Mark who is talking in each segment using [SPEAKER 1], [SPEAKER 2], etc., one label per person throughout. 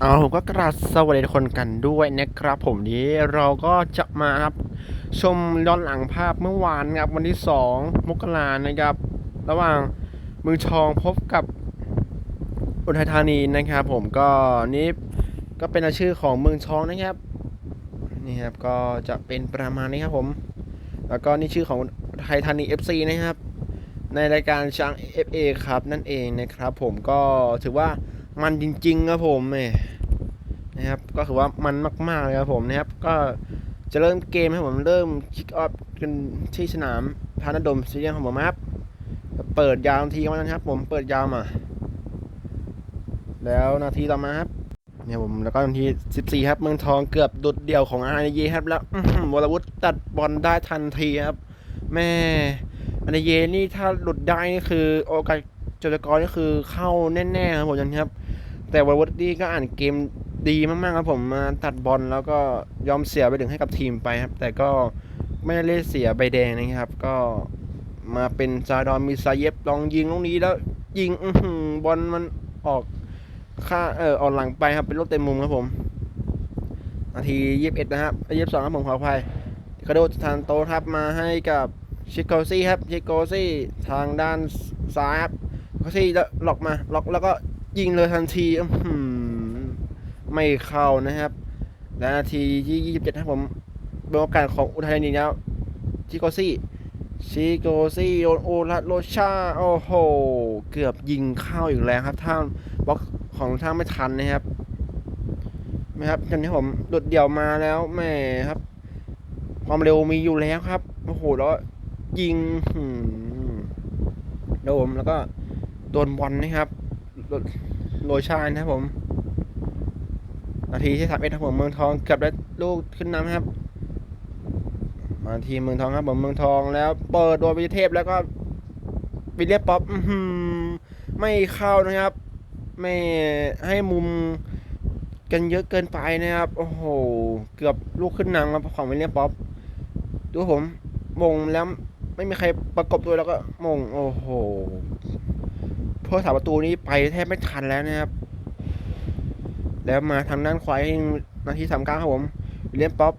[SPEAKER 1] เอาผมก็กราบสวัสดีทุกคนกันด้วยนะครับผมนี้เราก็จะมาครับชมย้อนหลังภาพเมื่อวานครับวันที่ 2 มกรานะครับ ระหว่างเมืองทองพบกับอุทัยธานีนะครับ ผมก็นี่ก็เป็นราชื่อของเมืองทองนะครับนี่ครับก็จะเป็นประมาณนี้ครับผม แล้วก็นี่ชื่อของอุทัยธานี FC นะครับ ในรายการช้าง FA ครับนั่นเองนะครับ ผมก็ถือว่า มันจริงๆครับผมแหมนะครับ ก็คือว่ามันมากๆเลยครับผมนะครับ ก็จะเริ่มเกมให้ผมเริ่มคิกออฟกันที่สนามพานดมสเตเดียมของผมครับ เปิดยาวนาทีวันนั้นครับ ผมเปิดยาวมา แล้วนาทีต่อมาครับเนี่ยผมแล้วก็นาที 14 ครับ เมืองทองเกือบดุดเดี่ยวของอาร์เยครับ แล้วอื้อหือวรวุฒิตัดบอลได้ทันทีครับ แม่อันเยนี่ถ้าหลุดได้นี่คือ โอกาสจตกรนี่คือเข้าแน่ๆครับผมยันครับ แต่วอลวุฒดี้ก็อ่านเกมดีมากๆครับผมมาตัดบอลแล้วก็ยอมเสียไปถึงให้กับทีมไปครับ แต่ก็ไม่ได้เสียใบแดงนะครับ ก็มาเป็นซาดอนมีซาเยฟลองยิงลูกนี้แล้ว ยิงอบอลมันออกค่าเออออกหลังไปครับเป็นลูกเต็มมุมครับผมนาทียี่สิบเอ็ดนะครับยี่สิบสองครับผมขออภัยกระโดดทานโตทับมาให้กับชิโกซี่ครับชิโกซี่ทางด้านซ้ายครับชิโกซี่แล้วล็อกมาล็อกแล้วก็ ยิงเลยทันทีอื้อหือไม่เข้านะครับ และนาทีที่ 27ครับผมเป็นโอกาสของอุทัยธานีแล้วชิโกซี่ชิโกซี่โดนโอรัโรชาโอ้โห เกือบยิงเข้าอีกแล้วครับถ้าบล็อกของท่าไม่ทันนะครับนะครับตอนนี้ผมหลุดเดี่ยวมาแล้วแม่ครับ ความเร็วมีอยู่แล้วครับโอ้โหแล้วยิงหืมโดมแล้วก็โดนบอลนะครับ โรยชาญนะครับผม นาทีที่สามเอ็ดครับผมเมืองทองเกือบได้ลูกขึ้นนำครับ มาทีเมืองทองครับผมเมืองทองแล้ว เปิดโดยวิเทพแล้วก็วิเลียป๊อปไม่เข้านะครับ ไม่ให้มุมกันเยอะเกินไปนะครับ โอ้โห เกือบลูกขึ้นนำครับของวิเลียป๊อปดูผมมงแล้วไม่มีใครประกบด้วยแล้วก็มง โอ้โห พวกสาประตูนี้ไปแทบไม่ทันแล้วนะครับ แล้วมาทางด้านขวาเองนาทีสามเก้าครับผมเลียนป๊อป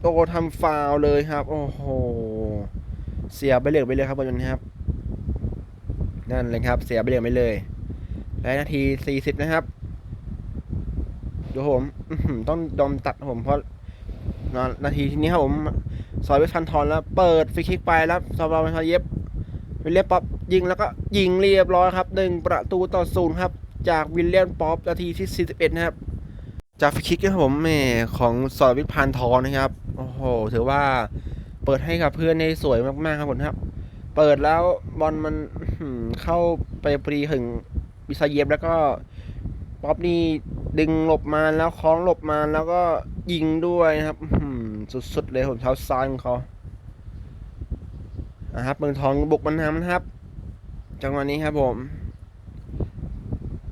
[SPEAKER 1] โตทำฟาวเลยครับ โอ้โห เสียไปเหลือไปเลยครับบอลนี้ครับ นั่นเลยครับ เสียไปเหลือไปเลย และนาทีสี่สิบนะครับดูผมต้องดอมตัดผมเพราะนาทีนี้ครับผมซอยวิชันทอนแล้ว เปิดฟรีคิกไปแล้วซอบเราไปทอยเย็บ วิลเลียมป๊อปยิงแล้วก็ยิงเรียบร้อยครับหนึ่งประตูต่อศูนย์ครับ จากวิลเลียมป๊อปนาทีที่ 41 นะครับ จากฟรีคิกนะครับผมแม่ของซอวิชันทอนนะครับ โอ้โห ถือว่าเปิดให้กับเพื่อนในสวยมากๆครับผมครับ เปิดแล้วบอลมันเข้าไปปรีถึงบิซาเยบแล้วก็ป๊อปนี่ดึงหลบมาแล้วคล้องหลบมาแล้วก็ยิงด้วยนะครับสุดๆเลยผมเท้าซ้ายของเขา นะครับเมืองทองบุกมันนำนะครับ จังหวะนี้ครับผม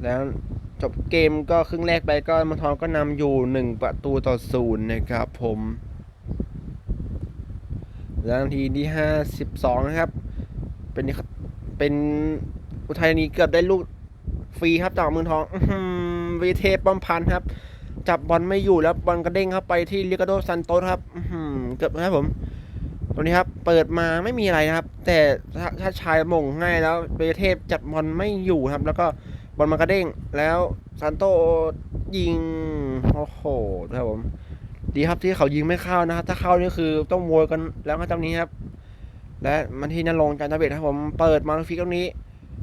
[SPEAKER 1] แล้วจบเกมก็ครึ่งแรกไปก็เมืองทองก็นำอยู่หนึ่งประตูต่อศูนย์นะครับผม แล้วนาทีที่ห้าสิบสองนะครับ เป็นเป็นอุทัยนีเกือบได้ลูกฟรีครับจากเมืองทองวีเทปป้อมพันครับ จับบอลไม่อยู่แล้วบอลกระเด้งเข้าไปที่ลิกาโดซันโตครับเกือบนะครับผม ตัวนี้ครับ เปิดมาไม่มีอะไรนะครับ แต่ถ้าชายมงง่ายแล้วเบเทพจัดบอลไม่อยู่ครับ แล้วก็บอลมันกระเด้งแล้วซันโตยิง โอ้โหครับผมดีครับที่เขายิงไม่เข้านะครับถ้าเข้านี่คือต้องโวยกันแล้วก็จำนี้ครับ และมันที่นั่นลงการตะเบดครับผมเปิดมาลูกฟิกตรงนี้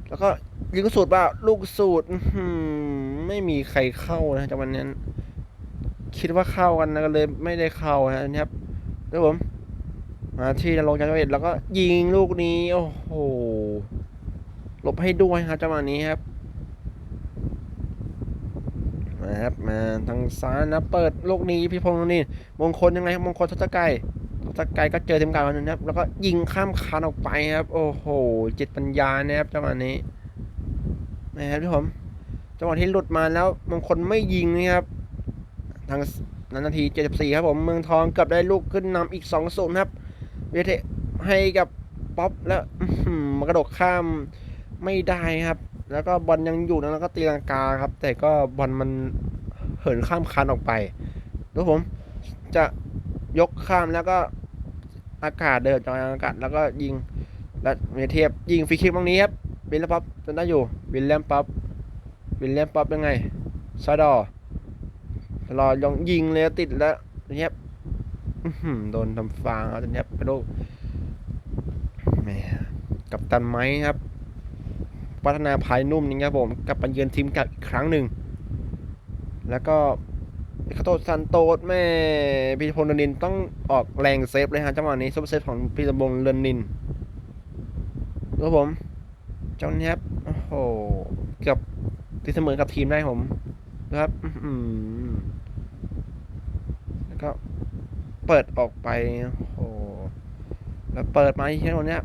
[SPEAKER 1] แล้วก็ยิงสูตรว่าลูกสูตรไม่มีใครเข้านะจากวันนั้น คิดว่าเข้ากันนะก็เลยไม่ได้เข้านะครับครับผม มาที่นรงจันทร์เวทแล้วก็ยิงลูกนี้ โอ้โหหลบให้ด้วยครับจังหวะนี้ครับมาครับมาทางซ้ายนะเปิดลูกนี้พี่พงษ์นี่มงคลยังไงครับมงคลทัศไกรทัศไกรก็เจอทีมการวันนั้ครับ แล้วก็ยิงข้ามคานออกไปครับ โอ้โหจิตปัญญานะครับจังหวะนี้นะครับพี่ผมจังหวะที่หลุดมาแล้วมงคลไม่ยิงนะครับ ทางนาที 74 ครับผม เมืองทองเกือบได้ลูกขึ้นนำอีก2 0ครับ เวเทให้กับป๊อปแล้วมากระโดดข้ามไม่ได้ครับ แล้วก็บอลยังอยู่นะแล้วก็ตีลังกาครับ แต่ก็บอลมันเหินข้ามคันออกไปแล้วผมจะยกข้ามแล้วก็อากาศเดินจอยอากาศแล้วก็ยิงและเมเทียบยิงฟรีคิกตรงนี้ครับวิลเลมป๊อปจนได้อยู่วิลเลมป๊อปวิลเลมป๊อปยังไงซาดอรอยองยิงเลยติดแล้วเนี้ยอื้อหือ โดนทำฟางเอาตอนเนี้ยไปดูแหม่กับตันไม้ครับ พัฒนาภายนุ่มนี่ครับผมกับมาเยือนทีมกับอีกครั้งหนึ่ง แล้วก็พิคาโตซันโตสแม่พีทพลเรนินต้องออกแรงเซฟเลยฮะจังหวะนี้ซุปเปอร์เซฟของพีทบงเรนินครับผมจังนี้ครับโอ้โหเกือบตีเสมอกับทีมได้ผมนะครับแล้วก็ เปิดออกไปโอ้โหแล้วเปิดมาอีกแค่ตรงเนี้ย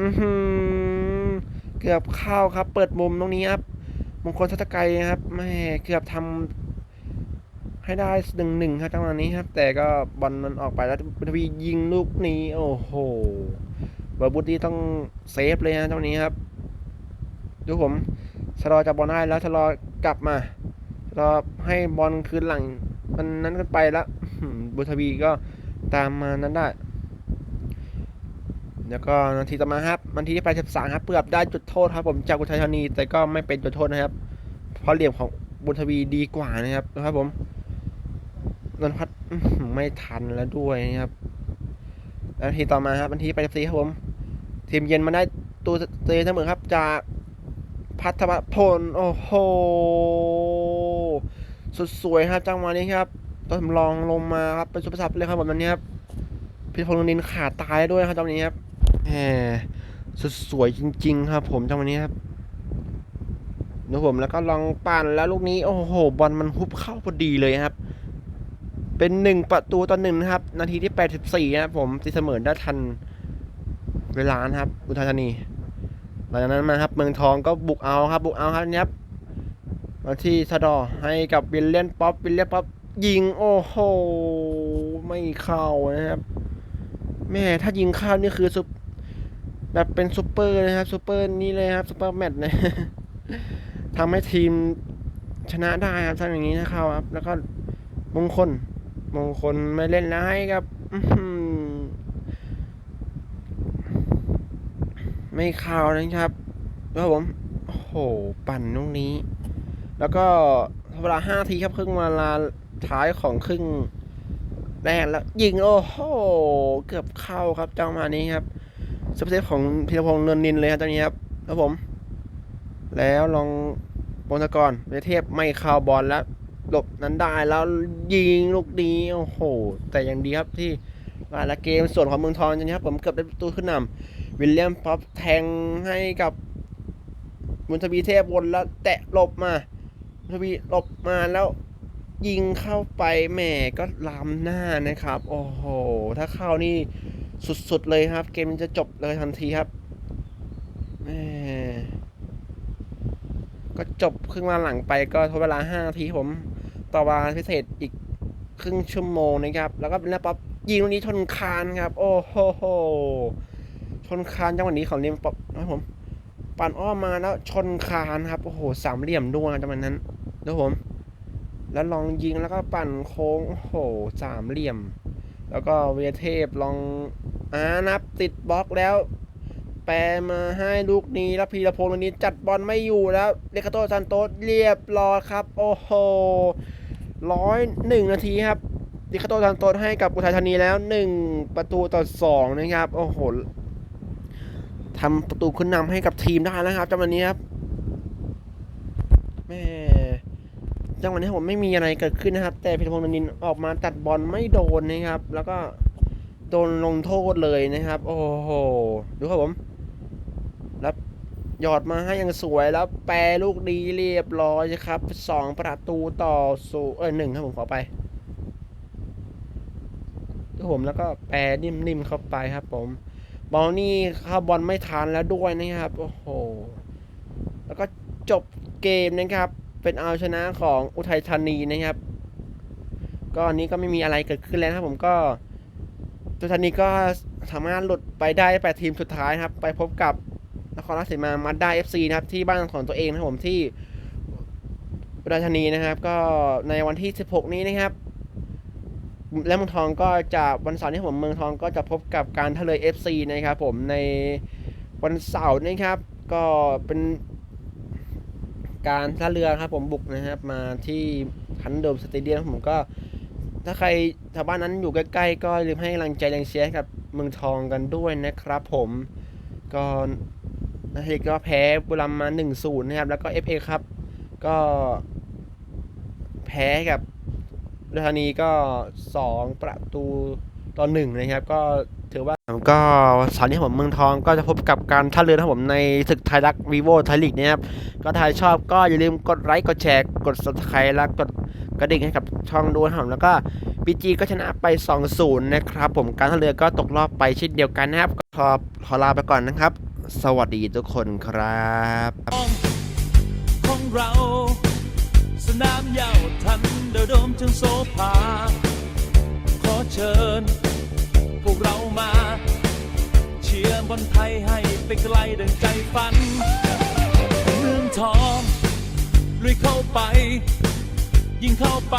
[SPEAKER 1] อือหือเกือบเข้าครับ เปิดมุมตรงนี้ครับมงคลทัตไกรครับแม่เกือบทำให้ได้หนึ่งหนึ่งครับจังหวะนี้ครับ แต่ก็บอลมันออกไปแล้วบทวียิงลูกนี้ โอ้โหบอลบุตรีต้องเซฟเลยนะจังหวะนี้ครับ ดูผมชะลอจับบอลได้แล้วชะลอกลับมาชะลอให้บอลคืนหลังมันนั้นกันไปแล้ว บุญทวีก็ตามมานั้นได้ แล้วก็นาทีต่อมาครับนาทีที่83ครับเกือบได้จุดโทษครับ ผมจากอุทัยธานี แต่ก็ไม่เป็นจุดโทษนะครับ เพราะเหลี่ยมของบุญทวีดีกว่านะครับนะครับผมนนพัฒไม่ทันแล้วด้วยนะครับนาทีต่อมาครับนาที84ครับผมทีมเย็นมาได้ตัวเตะเสมอครับจากพัทรพลโอ้โหสุดสวยครับจังหวะนี้ครับ ตัวสำรองลงมาครับเป็นสุดประสับเลยครับผมตอนนี้ครับพิพลนินขาดตายด้วยครับจังหวะนี้ครับแหมสุดสวยจริง ๆ ครับ ผมจังหวะนี้ครับดูผมแล้วก็ลองปั่นแล้วลูกนี้โอ้โหบอลมันฮุบเข้าพอดีเลยครับ เป็นหนึ่งประตูต่อหนึ่งนะครับ นาทีที่แปดสิบสี่นะครับผมตีเสมอได้ทันเวลานะครับ อุทัยธานีหลังจากนั้นมาครับ เมืองทองก็บุกเอาครับ บุกเอาครับเนี่ยครับมาที่ซาดอให้กับวิลเลียนป๊อปวิลเลียนป๊อป ยิงโอ้โหไม่เข้านะครับ แม่ถ้ายิงเข้านี่คือซุปแบบเป็นซูเปอร์นะครับซูเปอร์นี่เลยครับซูเปอร์แมตช์นะทำให้ทีมชนะได้ครับถ้าอย่างนี้นะเข้าครับ แล้วก็มงคล มงคลไม่เล่นแล้วให้ครับไม่เข้านะครับแล้วผมโอ้โห ปั่นตรงนี้ แล้วก็เวลาห้าทีครับครึ่งเวลา ท้ายของครึ่งแรกแล้วยิงโอ้โหเกือบเข้าครับจังหวะนี้ครับสเปซของพีรพงษ์เนินนินเลยครับตอนนี้ครับแล้วผม แล้วลองบงศกรเวเทพไม่เข้าบอลแล้วหลบนั้นได้แล้วยิงลูกนี้โอ้โห แต่ยังดีครับที่ว่าละเกมส่วนของเมืองทองนะครับ ผมเกือบได้ประตูขึ้นนำวิลเลียมป๊อปแทงให้กับมุนทวีเทพวนแล้วแตะหลบมามุนทวีหลบมาแล้ว ยิงเข้าไปแหม่ก็ล้ำหน้านะครับ โอ้โห ถ้าเข้านี่สุดๆเลยครับ เกมจะจบเลยทันทีครับแหม่ก็จบครึ่งวันหลังไปก็ทดเวลา5นาทีผม ต่อเวลาพิเศษอีกครึ่งชั่วโมงนะครับ แล้วก็เป็นแล้วป๊อปยิงตรงนี้ชนคานครับ โอ้โหชนคานจังหวะนี้ของเลมป๊อปนะผมปั่นอ้อมมาแล้วชนคานครับ โอ้โห สามเหลี่ยมด้วยจังหวะนั้นนะผม แล้วลองยิงแล้วก็ปั่นโค้งโหสามเหลี่ยม แล้วก็เวเทพลองอ่านับติดบล็อกแล้ว แปรมาให้ลูกนี้แล้วพีรพงษ์ลูกนี้จัดบอลไม่อยู่แล้วเลคาโตซันโตสเรียบร้อยครับ โอ้โหร้อยหนึ่งนาทีครับเลคาโตซันโตสให้กับอุทัยธานีแล้วหนึ่งประตูต่อสองนะครับ โอ้โหทำประตูขึ้นนำให้กับทีมได้แล้วครับจังหวะนี้ครับแม่ จังหวะนี้ผมไม่มีอะไรเกิดขึ้นนะครับ แต่พิทพงศ์นินออกมาตัดบอลไม่โดนนะครับ แล้วก็โดนลงโทษเลยนะครับ โอ้โหดูครับผมแล้วหยอดมาให้อย่างสวยแล้วแปรลูกดีเรียบร้อยครับสองประตูต่อสูเออหนึ่งครับผมขอไปดูผมแล้วก็แปรนิ่มๆเข้าไปครับ ผมบอลนี่เข้าบอลไม่ทันแล้วด้วยนะครับ โอ้โห แล้วก็จบเกมนะครับ เป็นเอาชนะของอุทัยธานีนะครับ ก็อันนี้ก็ไม่มีอะไรเกิดขึ้นแล้วนะครับผมก็อุทัยธานีก็สามารถหลุดไปได้แปดทีมสุดท้ายครับ ไปพบกับนครราชสีมามาได้เอฟซีนะครับที่บ้านของตัวเองนะครับผมที่อุดรธานีนะครับ ก็ในวันที่ 16 นี้นะครับ และเมืองทองก็จะวันเสาร์นี้ผมเมืองทองก็จะพบกับการท่าเรือ FC นะครับผมในวันเสาร์นะครับ ก็เป็น การท่าเรือครับผมบุกนะครับ มาที่ทันโดมสเตเดียมผมก็ถ้าใครชาวบ้านนั้นอยู่ใกล้ๆ ก็ลืมให้กำลังใจแรงเชียร์กับเมืองทองกันด้วยนะครับผมก็นาทีก็แพ้บุรีรัมย์มา1-0นย์นะครับ แล้วก็ FA ครับ ก็แพ้กับอุดธานีก็ 2 ประตูต่อหนึ่งนะครับ ก็ ถือว่าก็เสานี้ผมเมืองทองก็จะพบกับการท่าเรือนะครับผมในศึกไทยรักวีโวไทยลีกนะครับ ก็ถ้าชอบก็อย่าลืมกดไลค์กดแชร์กด subscribe และกดกระดิ่งให้กับช่องด้วยนะครับแล้วก็บีจีก็ชนะไป 2-0 นะครับผมการท่าเรือก็ตกรอบไปเช่นเดียวกันนะครับขอขอลาไปก่อนนะครับ สวัสดีทุกคนครับ
[SPEAKER 2] ของเราสนามย้าทันเดอร์โดมจึงโซภาขอเชิญ พวกเรามา เชียร์บอลไทยให้ไปไกลดังใจฝัน เมืองทองลุยเข้าไป ยิงเข้าไป